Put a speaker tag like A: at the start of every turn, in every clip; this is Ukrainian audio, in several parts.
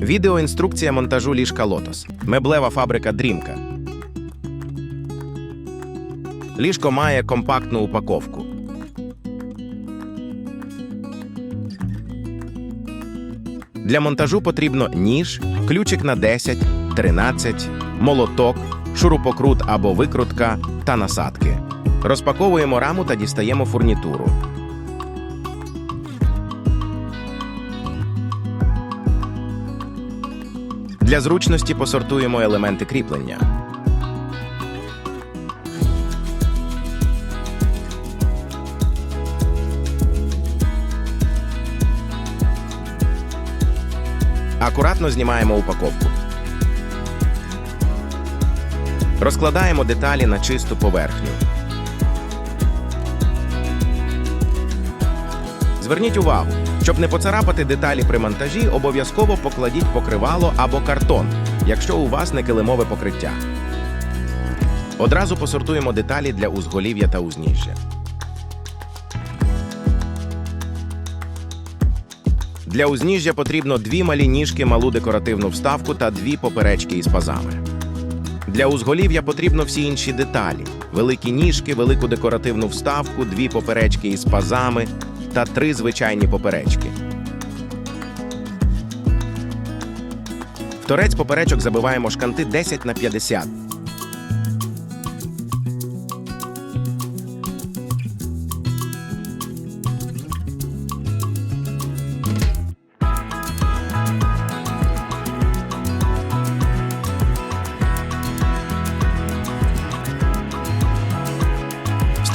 A: Відеоінструкція монтажу ліжка Лотос. Меблева фабрика Дрімка. Ліжко має компактну упаковку. Для монтажу потрібно ніж, ключик на 10, 13, молоток, шурупокрут або викрутка та насадки. Розпаковуємо раму та дістаємо фурнітуру. Для зручності посортуємо елементи кріплення. Акуратно знімаємо упаковку. Розкладаємо деталі на чисту поверхню. Зверніть увагу, щоб не поцарапати деталі при монтажі, обов'язково покладіть покривало або картон, якщо у вас не килимове покриття. Одразу посортуємо деталі для узголів'я та узніжжя. Для узніжжя потрібно дві малі ніжки, малу декоративну вставку та дві поперечки із пазами. Для узголів'я потрібно всі інші деталі: великі ніжки, велику декоративну вставку, дві поперечки із пазами та три звичайні поперечки. В торець поперечок забиваємо шканти 10 на 50.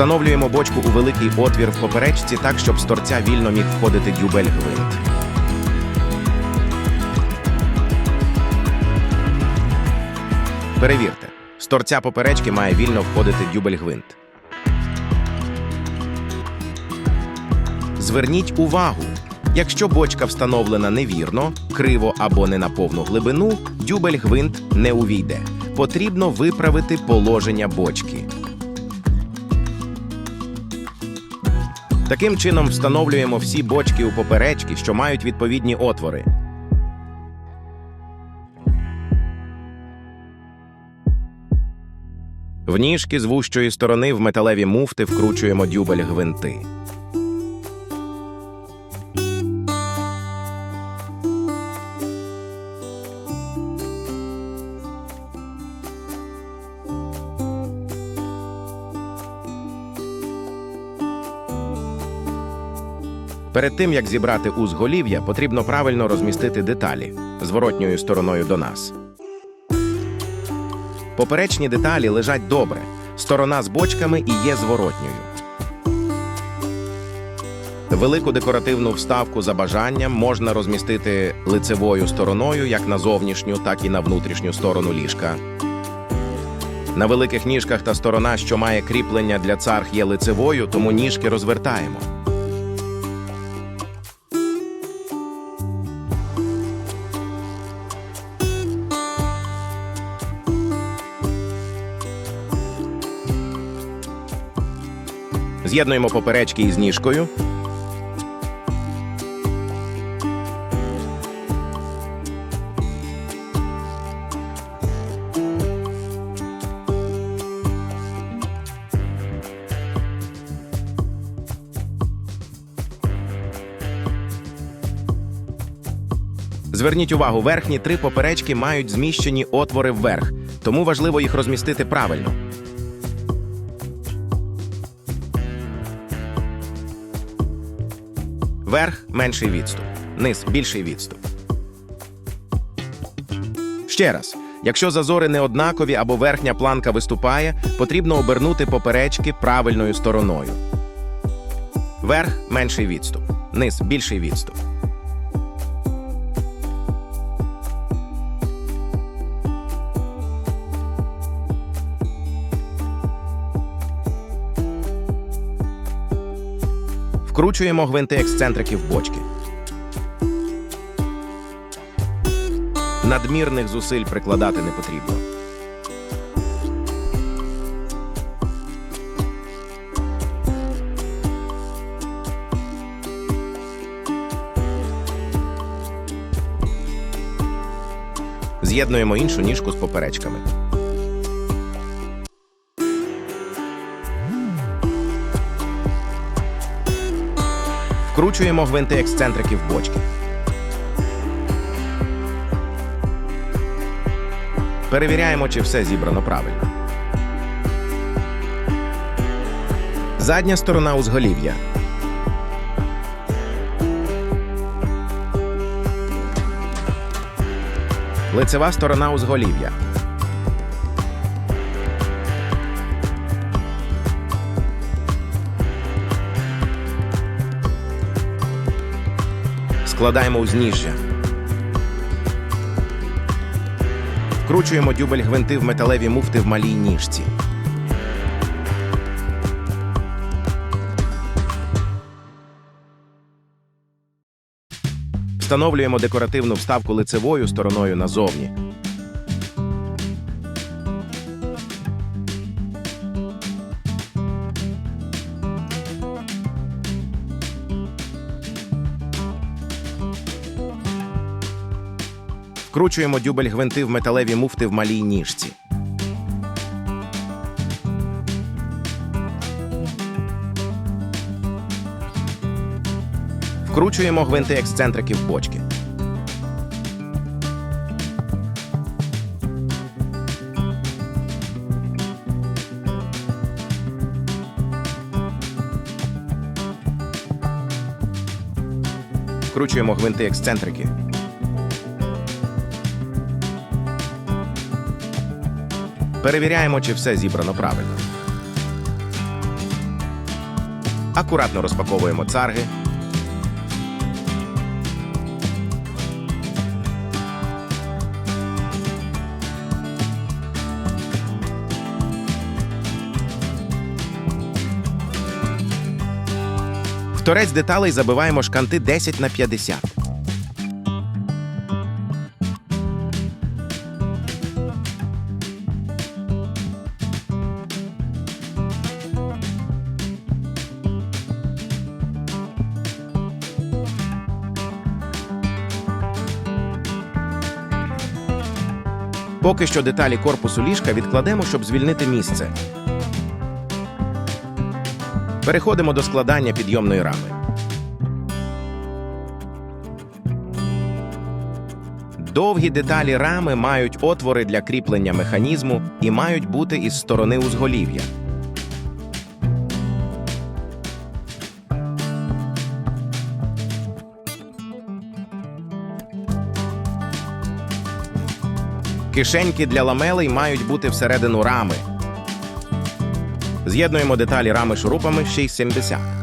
A: Встановлюємо бочку у великий отвір в поперечці так, щоб з торця вільно міг входити дюбель гвинт. Перевірте, з торця поперечки має вільно входити дюбель гвинт. Зверніть увагу, якщо бочка встановлена невірно, криво або не на повну глибину, дюбель гвинт не увійде. Потрібно виправити положення бочки. Таким чином встановлюємо всі бочки у поперечки, що мають відповідні отвори. В ніжки з вущої сторони в металеві муфти вкручуємо дюбель гвинти. Перед тим як зібрати узголів'я, потрібно правильно розмістити деталі зворотньою стороною до нас. Поперечні деталі лежать добре. Сторона з бочками і є зворотньою. Велику декоративну вставку за бажанням можна розмістити лицевою стороною як на зовнішню, так і на внутрішню сторону ліжка. На великих ніжках та сторона, що має кріплення для царх, є лицевою, тому ніжки розвертаємо. З'єднуємо поперечки із ніжкою. Зверніть увагу, верхні три поперечки мають зміщені отвори вверх, тому важливо їх розмістити правильно. Верх менший відступ, низ більший відступ. Ще раз. Якщо зазори не однакові або верхня планка виступає, потрібно обернути поперечки правильною стороною. Верх менший відступ, низ більший відступ. Вкручуємо гвинти ексцентрики в бочки. Надмірних зусиль прикладати не потрібно. З'єднуємо іншу ніжку з поперечками. Вкручуємо гвинти ексцентрики в бочки. Перевіряємо, чи все зібрано правильно. Задня сторона узголів'я. Лицева сторона узголів'я. Складаємо узніжжя. Вкручуємо дюбель гвинти в металеві муфти в малій ніжці. Встановлюємо декоративну вставку лицевою стороною назовні. Вкручуємо дюбель гвинти в металеві муфти в малій ніжці. Вкручуємо гвинти ексцентрики в бочки. Вкручуємо гвинти ексцентрики. Перевіряємо, чи все зібрано правильно. Акуратно розпаковуємо царги. В торець деталей забиваємо шканти 10 на 50. Поки що деталі корпусу ліжка відкладемо, щоб звільнити місце. Переходимо до складання підйомної рами. Довгі деталі рами мають отвори для кріплення механізму і мають бути із сторони узголів'я. Кишеньки для ламелей мають бути всередину рами. З'єднуємо деталі рами шурупами 670.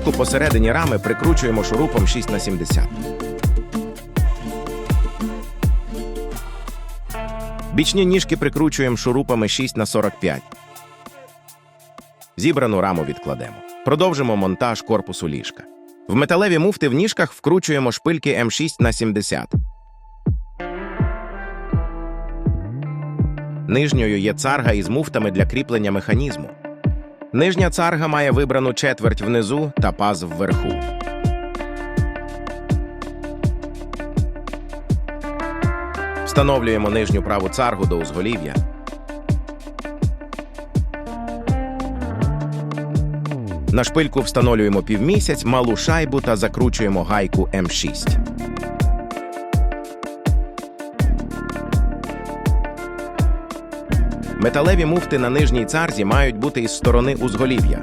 A: Ніжку посередині рами прикручуємо шурупом 6 на 70. Бічні ніжки прикручуємо шурупами 6 на 45. Зібрану раму відкладемо. Продовжимо монтаж корпусу ліжка. В металеві муфти в ніжках вкручуємо шпильки М6 на 70. Нижньою є царга із муфтами для кріплення механізму. Нижня царга має вибрану четверть внизу та паз вверху. Встановлюємо нижню праву царгу до узголів'я. На шпильку встановлюємо півмісяць, малу шайбу та закручуємо гайку М6. Металеві муфти на нижній царзі мають бути із сторони узголів'я.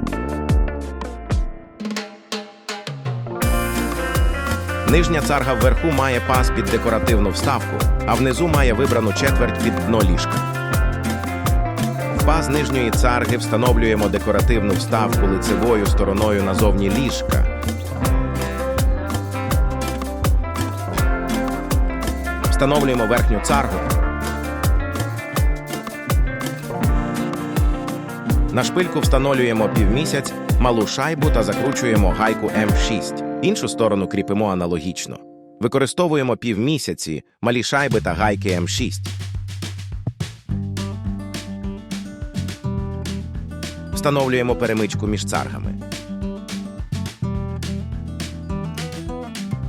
A: Нижня царга вверху має паз під декоративну вставку, а внизу має вибрану четверть під дно ліжка. В паз нижньої царги встановлюємо декоративну вставку лицевою стороною назовні ліжка. Встановлюємо верхню царгу. На шпильку встановлюємо півмісяць, малу шайбу та закручуємо гайку М6. Іншу сторону кріпимо аналогічно. Використовуємо півмісяці, малі шайби та гайки М6. Встановлюємо перемичку між царгами.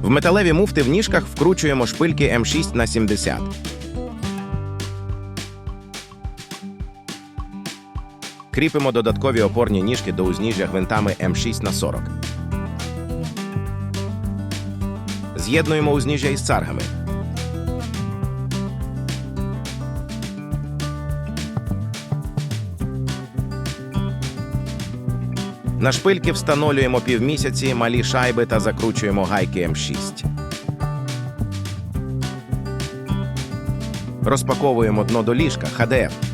A: В металеві муфти в ніжках вкручуємо шпильки М6 на 70. Кріпимо додаткові опорні ніжки до узніжжя гвинтами М6 на 40. З'єднуємо узніжжя із царгами. На шпильки встановлюємо півмісяці, малі шайби та закручуємо гайки М6. Розпаковуємо дно до ліжка ХДФ.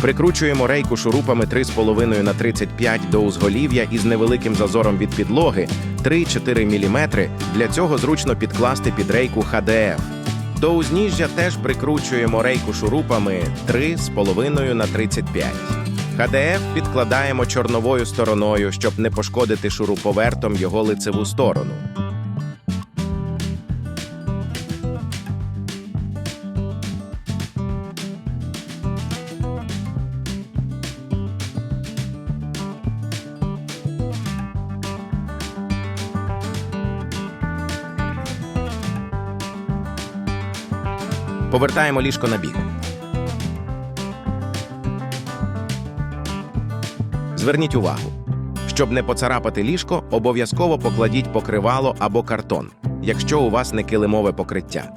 A: Прикручуємо рейку шурупами 3,5 на 35 до узголів'я із невеликим зазором від підлоги 3-4 мм. Для цього зручно підкласти під рейку ХДФ. До узніжжя теж прикручуємо рейку шурупами 3,5 на 35. ХДФ підкладаємо чорновою стороною, щоб не пошкодити шуруповертом його лицеву сторону. Повертаємо ліжко на бік. Зверніть увагу. Щоб не поцарапати ліжко, обов'язково покладіть покривало або картон, якщо у вас не килимове покриття.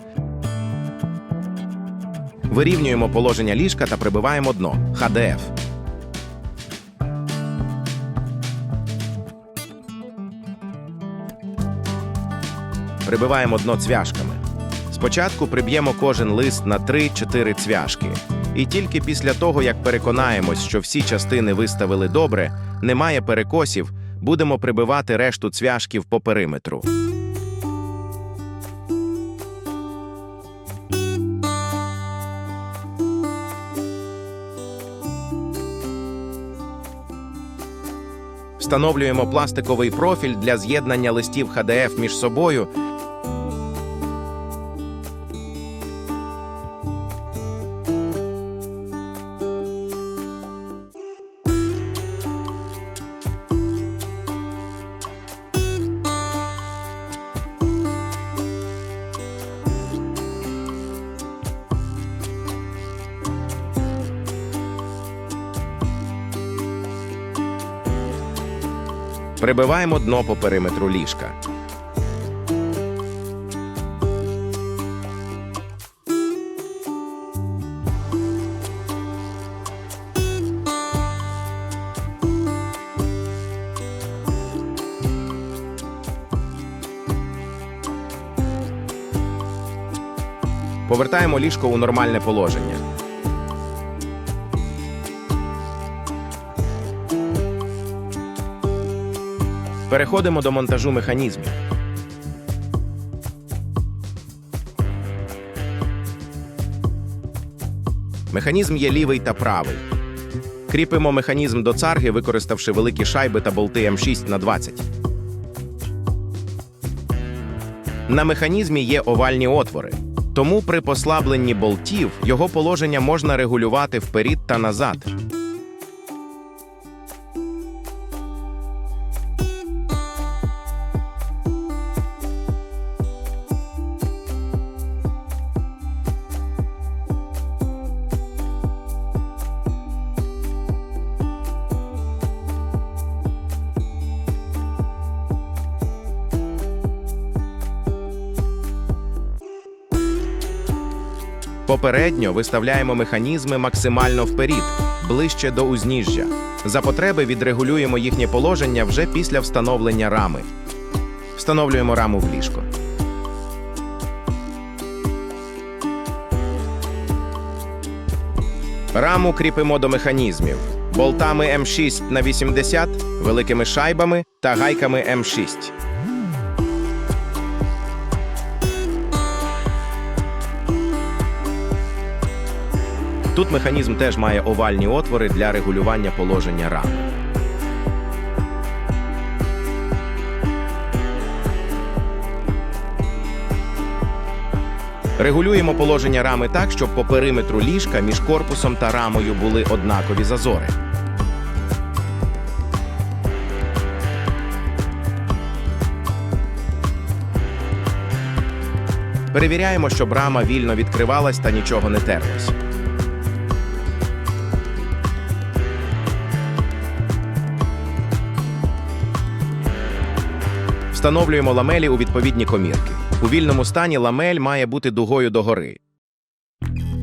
A: Вирівнюємо положення ліжка та прибиваємо дно ХДФ. Прибиваємо дно цвяшками. Спочатку приб'ємо кожен лист на 3-4 цвяшки. І тільки після того, як переконаємось, що всі частини виставили добре, немає перекосів, будемо прибивати решту цвяшків по периметру. Встановлюємо пластиковий профіль для з'єднання листів ХДФ між собою Прибиваємо дно по периметру ліжка. Повертаємо ліжко у нормальне положення. Переходимо до монтажу механізмів. Механізм є лівий та правий. Кріпимо механізм до царги, використавши великі шайби та болти М6 на 20. На механізмі є овальні отвори. Тому при послабленні болтів його положення можна регулювати вперід та назад. Попередньо виставляємо механізми максимально вперід, ближче до узніжжя. За потреби відрегулюємо їхнє положення вже після встановлення рами. Встановлюємо раму в ліжко. Раму кріпимо до механізмів болтами М6 на 80 великими шайбами та гайками М6. Тут механізм теж має овальні отвори для регулювання положення рами. Регулюємо положення рами так, щоб по периметру ліжка між корпусом та рамою були однакові зазори. Перевіряємо, щоб рама вільно відкривалась та нічого не терлось. Встановлюємо ламелі у відповідні комірки. У вільному стані ламель має бути дугою догори.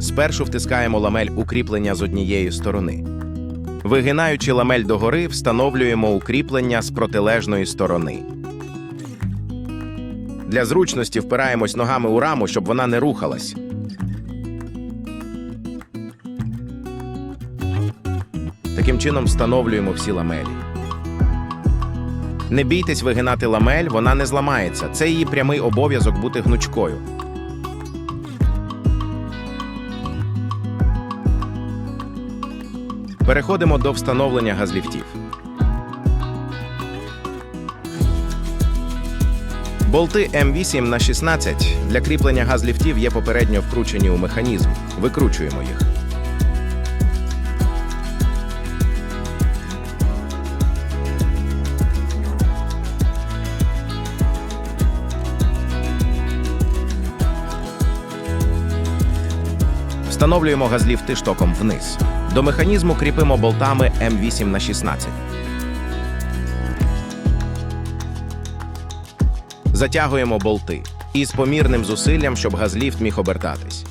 A: Спершу втискаємо ламель укріплення з однієї сторони. Вигинаючи ламель догори, встановлюємо укріплення з протилежної сторони. Для зручності впираємось ногами у раму, щоб вона не рухалась. Таким чином встановлюємо всі ламелі. Не бійтесь вигинати ламель, вона не зламається. Це її прямий обов'язок бути гнучкою. Переходимо до встановлення газліфтів. Болти М8 на 16 для кріплення газліфтів є попередньо вкручені у механізм. Викручуємо їх. Встановлюємо газліфти штоком вниз. До механізму кріпимо болтами М8 на 16. Затягуємо болти із помірним зусиллям, щоб газліфт міг обертатись.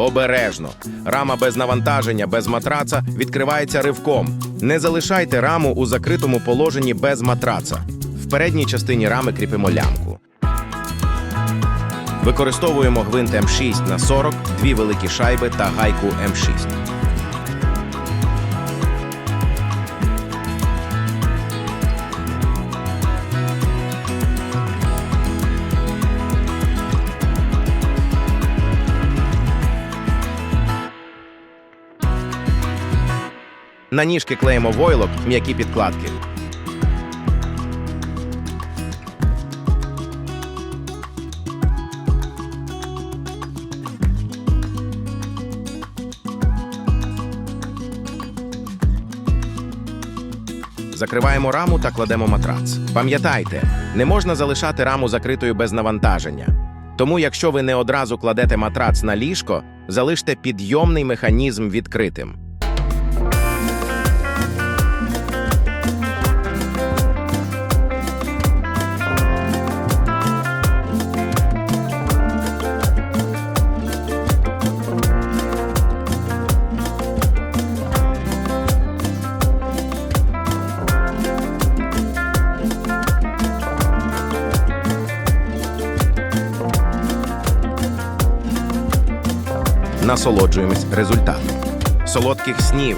A: Обережно. Рама без навантаження, без матраца відкривається ривком. Не залишайте раму у закритому положенні без матраца. В передній частині рами кріпимо лямку. Використовуємо гвинт М6 на 40, дві великі шайби та гайку М6. На ніжки клеїмо войлок, м'які підкладки. Закриваємо раму та кладемо матрац. Пам'ятайте, не можна залишати раму закритою без навантаження. Тому, якщо ви не одразу кладете матрац на ліжко, залиште підйомний механізм відкритим. Насолоджуємось результатом. Солодких снів!